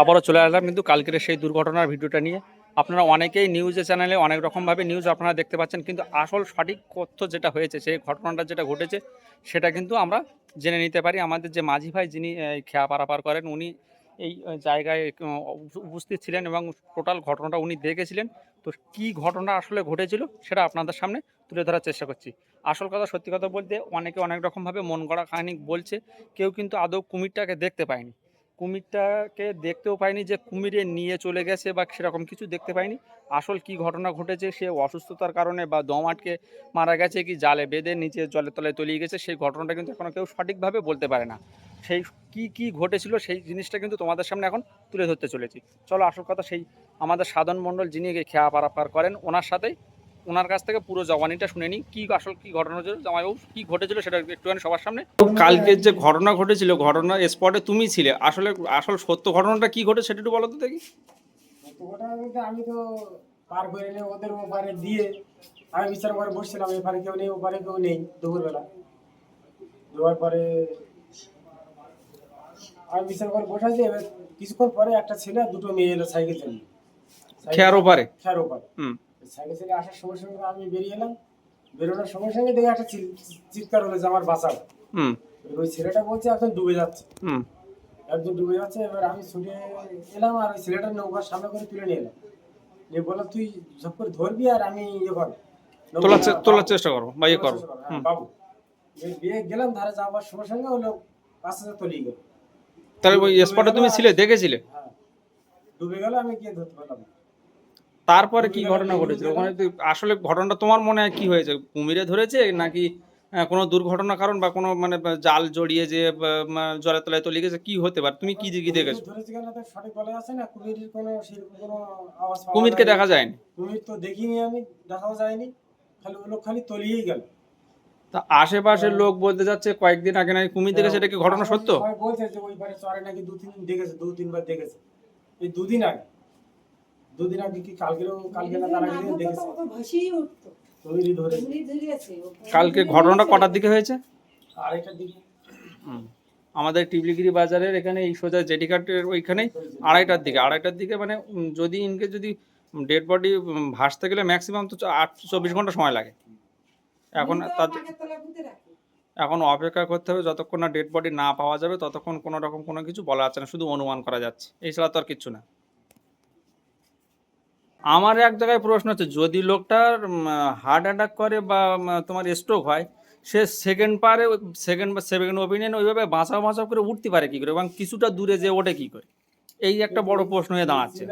আবারও চলে আসলাম কিন্তু কালকের সেই দুর্ঘটনার ভিডিওটা নিয়ে। আপনারা অনেকেই নিউজে চ্যানেলে অনেক রকমভাবে নিউজ আপনারা দেখতে পাচ্ছেন, কিন্তু আসল সঠিক তথ্য যেটা হয়েছে, সেই ঘটনাটা যেটা ঘটেছে, সেটা কিন্তু আমরা জেনে নিতে পারি। আমাদের যে মাঝি ভাই যিনি খেয়া পারাপার করেন, উনি এই জায়গায় উপস্থিত ছিলেন এবং টোটাল ঘটনাটা উনি দেখেছিলেন। তো কি ঘটনা আসলে ঘটেছিল সেটা আপনাদের সামনে তুলে ধরার চেষ্টা করছি। আসল কথা, সত্যি কথা বলতে অনেকে অনেক রকমভাবে মন গড়া কাহিনী বলছে, কেউ কিন্তু আদৌ কুমিরটাকে দেখতে পায়নি। কুমিরটাকে দেখতেও পাইনি যে কুমিরে নিয়ে চলে গেছে বা সেরকম কিছু দেখতে পাইনি। আসল কি ঘটনা ঘটেছে, সে অসুস্থতার কারণে বা দম আটকে মারা গেছে কি জালে বেঁধে নিচে জলের তলায় তলিয়ে গেছে, সেই ঘটনাটা কিন্তু এখনও কেউ সঠিকভাবে বলতে পারে না। সেই কি কি ঘটেছিল সেই জিনিসটা কিন্তু তোমাদের সামনে এখন তুলে ধরতে চলেছি। চলো আসল কথা সেই আমাদের সাধন মণ্ডল যিনি খেয়া পারাপার করেন, ওনার সাথেই ওনার কাছ থেকে পুরো জবানিটা শুনে নিই। কি আসল কি ঘটনা হয়েছিল জামাইবাবু কি ঘটেছিল সেটা একটুখানি সবার সামনে। কালকের যে ঘটনা ঘটেছিল ঘটনা স্পটে তুমি ছিলে আসলে আসল সত্য ঘটনাটা কি ঘটে সেটা একটু বলো তো দেখি। ওটা বলতে আমি তো পার করে নিয়ে ওদের ওপারে দিয়ে আমি বিচার করে বসছিলাম এপারে কেউ নেই ওপারে কেউ নেই দুপুরবেলা। দেওয়ার পরে আমি বিচার করে বসে আছি এবার কিছুক্ষণ পরে একটা ছেলে দুটো মেয়ে এলো সাইকেল চালিয়ে। খেয়ার ওপারে? খেয়ার ওপারে। হুম। সাইকেল চালিয়ে আসার সঙ্গে সঙ্গে আমি বেরিয়ে এলাম। বেরোনোর সঙ্গে সঙ্গে দেখে একটা চিৎ- চিৎকার হলো যে আমার বাঁচাও। ওই ছেলেটা বলছে এখন ডুবে যাচ্ছে। হুম। একদম ডুবে যাচ্ছে। এবার আমি ছুটে এলাম আর ওই ছেলেটার নৌকার সামনে করে তুলে নিয়ে এলাম। নিয়ে বললাম তুই সব করে ধরবি আর আমি ইয়ে কর তোলার চেষ্টা করো বা ইয়ে করো হ্যাঁ, বাবু। বিয়ে গেলাম ধারে যাওয়ার সঙ্গে সঙ্গে হলো আস্তে আস্তে তলিয়ে গেল। তাহলে ওই স্পটে তুমি ছিলে দেখেছিলে? হ্যাঁ। ডুবে গেল আমি গিয়ে ধরতে পারলাম। তারপরে কি ঘটনা ঘটেছিল ওখানে আসলে ঘটনাটা তোমার মনে হয় কি হয়েছে? কুমিরে ধরেছে নাকি কোনো দুর্ঘটনা কারণ বা কোনো মানে জাল জড়িয়ে যে জলের তলায় তলিয়ে গেছে কি হতে পারে? তুমি কি দিকে দেখেছ কুমিরকে দেখা যায়নি? কুমির তো দেখিনি আমি দেখাও যায়নি। খালি ওগুলো খালি তলিয়েই গেল। তা আশেপাশের লোক বলতে যাচ্ছে কয়েকদিন আগে নাকি কুমির দেখেছে? এটা কি ঘটনা সত্য? বলছে যে ওই পারে চরে নাকি দু তিন দিন দেখেছে দু তিনবার দেখেছে। এই দুদিন আগে। দুদিন আগে কি কালকেও কালকে না তার আগে দেখেছে? কুমিরই ধরে। কালকে ঘটনাটা কটার দিকে হয়েছে? আরেকটা দিকে। আমাদের টিবলিগিরি বাজারের এখানে এই সোজা জেটিঘাটের ওইখানেই আড়াইটার দিকে। আড়াইটার দিকে মানে যদি ইনকে যদি ডেড বডি ভাসতে গেলে ম্যাক্সিমাম তো আট চব্বিশ ঘণ্টা সময় লাগে। এখন তার এখন অপেক্ষা করতে হবে যতক্ষণ না ডেড বডি না পাওয়া যাবে ততক্ষণ কোনো রকম কোনো কিছু বলা যাচ্ছে না শুধু অনুমান করা যাচ্ছে। এছাড়া তো আর কিচ্ছু না। আমার এক জায়গায় প্রশ্ন হচ্ছে যদি লোকটার হার্ট অ্যাটাক করে বা তোমার স্ট্রোক হয় সে সেকেন্ড পারে সেকেন্ড বা সেকেন্ড ওপিনিয়ন ওইভাবে বাঁচাও বাঁচাও করে উঠতে পারে কি করে? এবং কিছুটা দূরে যে ওঠে কি করে? এই একটা বড় প্রশ্ন হয়ে দাঁড়াচ্ছে।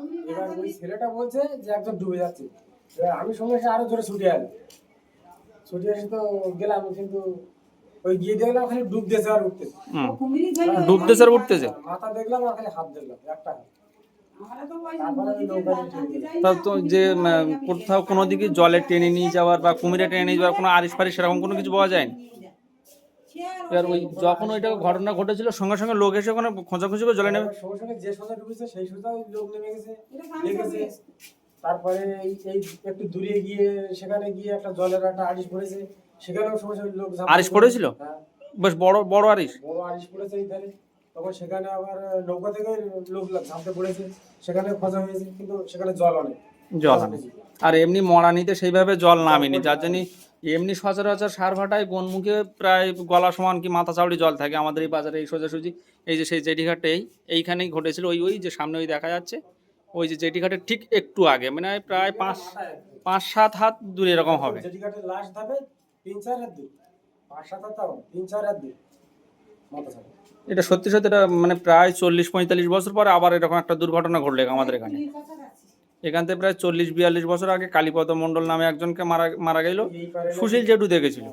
আমি এবার ওই ছেলেটা বলছে যে একজন ডুবে যাচ্ছে। আমি সঙ্গে সঙ্গে আরও জোরে ছুটে এলাম ছুটে এসে তো গেলাম কিন্তু ওই গিয়ে দেখলাম খালি ডুবতেছে আর উঠতেছে। ডুবতেছে আর উঠতেছে। মাথা দেখলাম আর খালি হাত দেখলাম একটা তা যে কোথাও কোনো দিকে জলে টেনে নিয়ে যাওয়ার বা কুমিরে টেনে নিয়ে যাওয়ার কোনো আরিশ ফারিশ সেরকম কোনো কিছু পাওয়া যায়নি? এবার ওই যখন ওইটা ঘটনা ঘটেছিল সঙ্গে সঙ্গে লোক এসে ওখানে খোঁজাখুঁজি করে জলে নেবে এবার সঙ্গে সঙ্গে যে সোজা ডুবেছে সেই সোজা লোক নেমে গেছে তারপরে এই একটু দূরে গিয়ে সেখানে গিয়ে একটা জলের একটা আড়িশ পড়েছে সেখানেও সঙ্গে লোক ঝাঁপ পড়েছিল? হ্যাঁ। বেশ বড় বড় আরিশ। বড় আড়িশ পড়েছে এই ধারে তখন সেখানে আবার নৌকা থেকে লোক ঝাঁপতে পড়েছে। সেখানে খোঁজা হয়েছে কিন্তু সেখানে জল অনেক জল আর এমনি মরানিতে সেইভাবে জল নামেনি যার জন্য এমনি সচরাচর সার ভাটায় গনমুখে প্রায় গলা সমান কি মাথা চাউড়ি জল থাকে আমাদের এই বাজারে এই সোজাসুজি। এই যে সেই জেটিঘাটে এই এইখানেই ঘটেছিল। ওই ওই যে সামনে ওই দেখা যাচ্ছে ওই যে জেটিঘাটের ঠিক একটু আগে মানে প্রায় পাঁচ পাঁচ সাত হাত দূরে এরকম হবে। লাস্ট ধাপে তিন চার হাত দূর। পাঁচ সাত হাত তিন চার হাত দূর। মাথা এটা সত্যি সত্যি এটা মানে প্রায় চল্লিশ পঁয়তাল্লিশ বছর পরে আবার এরকম একটা দুর্ঘটনা ঘটলো আমাদের এখানে। এখান থেকে প্রায় চল্লিশ বিয়াল্লিশ বছর আগে কালীপদ মণ্ডল নামে একজনকে মারা মারা গেল। সুশীল জেঠু দেখেছিল।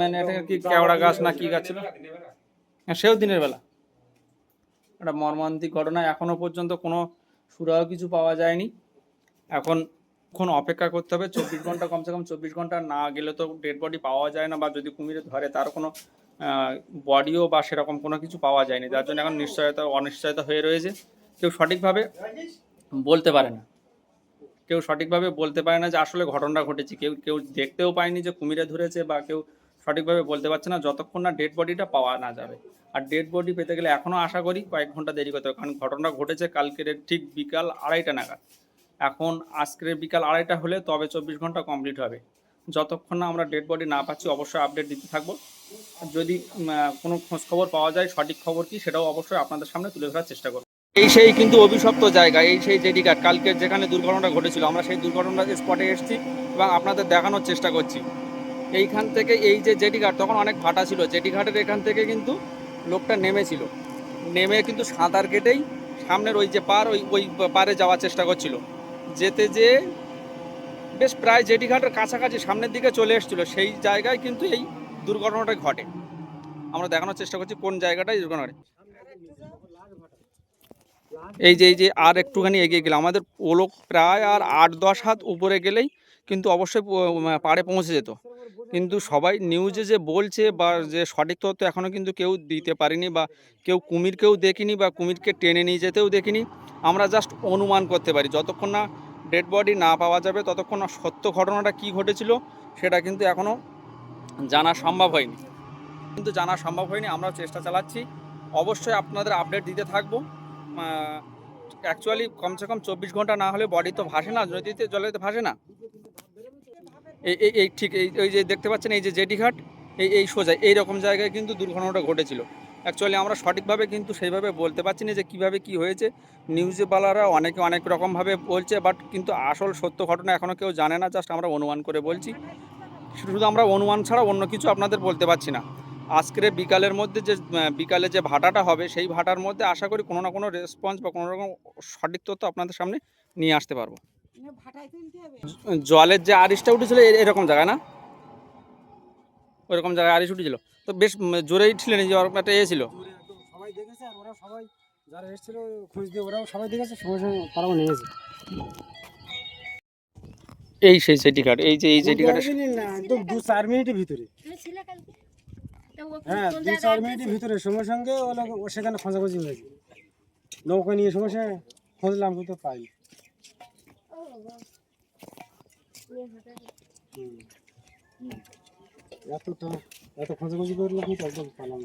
মানে এটা কি কেওড়া গাছ না কি গাছ ছিল? হ্যাঁ সেও দিনের বেলা। একটা মর্মান্তিক ঘটনা এখনও পর্যন্ত কোনো সুরাও কিছু পাওয়া যায়নি। এখন এখন অপেক্ষা করতে হবে। চব্বিশ ঘণ্টা কমসে কম চব্বিশ ঘণ্টা না গেলে তো ডেড বডি পাওয়া যায় না বা যদি কুমিরে ধরে তার কোনো বডিও বা সেরকম কোনো কিছু পাওয়া যায়নি। যার জন্য এখন নিশ্চয়তা, অনিশ্চয়তা হয়ে রয়েছে। কেউ সঠিকভাবে বলতে পারে না। কেউ সঠিকভাবে বলতে পারে না যে আসলে ঘটনাটা ঘটেছে। কেউ কেউ দেখতেও পায়নি যে কুমিরে ধরেছে বা কেউ সঠিকভাবে বলতে পারছে না। যতক্ষণ না ডেড বডিটা পাওয়া না যাবে। আর ডেড বডি পেতে গেলে এখনও আশা করি কয়েক ঘণ্টা দেরি করতে হবে। কারণ ঘটনাটা ঘটেছে কালকের ঠিক বিকাল আড়াইটা নাগাদ। এখন আজকের বিকাল আড়াইটা হলে তবে চব্বিশ ঘণ্টা কমপ্লিট হবে। যতক্ষণ না আমরা ডেড বডি না পাচ্ছি, অবশ্যই আপডেট দিতে থাকব। যদি কোনো খোঁজ খবর পাওয়া যায়, সঠিক খবর কি, সেটাও অবশ্যই আপনাদের সামনে তুলে ধরার চেষ্টা করব। এই সেই কিন্তু অভিশপ্ত জায়গা, এই সেই জেডি ঘাট কালকে যেখানে দুর্ঘটনাটা ঘটেছিল, আমরা সেই দুর্ঘটনার স্পটে এসেছি এবং আপনাদের দেখানোর চেষ্টা করছি। এইখান থেকে এই যে জেডি ঘাট তখন অনেক ভাটা ছিল। জেডি ঘাটের এখান থেকে কিন্তু লোকটা নেমেছিল। নেমে কিন্তু সাঁতার কেটেই সামনের ওই যে পার, ওই ওই পারে যাওয়ার চেষ্টা করছিল। যেতে যে বেশ প্রায় জেডি ঘাটের কাছাকাছি সামনের দিকে চলে এসেছিল। সেই জায়গায় কিন্তু এই দুর্ঘটনাটা ঘটে। আমরা দেখানোর চেষ্টা করছি কোন জায়গাটায় দুর্ঘটনা ঘটে। এই যে এই যে, আর একটুখানি এগিয়ে গেলে আমাদের ওলোক প্রায় আর আট দশ হাত উপরে গেলেই কিন্তু অবশ্যই পাড়ে পৌঁছে যেত। কিন্তু সবাই নিউজে যে বলছে বা যে সঠিক তথ্য এখনও কিন্তু কেউ দিতে পারেনি বা কেউ কুমিরকেও দেখিনি বা কুমিরকে টেনে নিয়ে যেতেও দেখিনি। আমরা জাস্ট অনুমান করতে পারি। যতক্ষণ না ডেড বডি না পাওয়া যাবে, ততক্ষণ সত্য ঘটনাটা কী ঘটেছিল সেটা কিন্তু এখনও জানা সম্ভব হয়নি। কিন্তু জানা সম্ভব হয়নি, আমরাও চেষ্টা চালাচ্ছি। অবশ্যই আপনাদের আপডেট দিতে থাকব। অ্যাকচুয়ালি কমসে কম চব্বিশ ঘণ্টা না হলে বডি তো ভাসে না, নদীতে জলেতে ভাসে না। এই এই ঠিক এই, ওই যে দেখতে পাচ্ছেন, এই যে জেটি ঘাট এই এই সোজা এই রকম জায়গায় কিন্তু দুর্ঘটনাটা ঘটেছিল। অ্যাকচুয়ালি আমরা সঠিকভাবে কিন্তু সেইভাবে বলতে পারছি না যে কীভাবে কী হয়েছে। নিউজওয়ালারা অনেকে অনেক রকমভাবে বলছে বাট কিন্তু আসল সত্য ঘটনা এখনও কেউ জানে না জাস্ট আমরা অনুমান করে বলছি। শুধু আমরা অনুমান ছাড়া অন্য কিছু আপনাদের বলতে পারছি না। আজকের বিকালের মধ্যে যে বিকালে যে ভাটাটা হবে সেই ভাটার মধ্যে আশা করি কোনো না কোনো রেসপন্স বা কোনো রকম সঠিক তথ্য আপনাদের সামনে নিয়ে আসতে পারব। জলের যে আরিসটা উঠেছিল এরকম জায়গায় না? ওইরকম জায়গায় আরিস উঠেছিল। তো বেশ জোরেই ছিলেন এই যে ওরকম একটা এ ছিল সবাই দেখেছে আর ওরা সবাই যারা এসেছিল খোঁজ দিয়ে ওরাও সবাই দেখেছে সঙ্গে সঙ্গে তারাও নেমেছে এই সেই সেটি ঘাট এই যে এই সেটি না একদম দু চার মিনিটের ভিতরে। ছিল কালকে তা ও হ্যাঁ দু চার মিনিটের ভিতরে সঙ্গে সঙ্গে ও ও সেখানে খোঁজাখুঁজি হয়েছে। নৌকা নিয়ে সঙ্গে সঙ্গে খুঁজলাম কিন্তু পাই। নিয়ে ভাটায়। এতটা এত খোঁজাখুঁজি করলাম কিন্তু একদম পালাম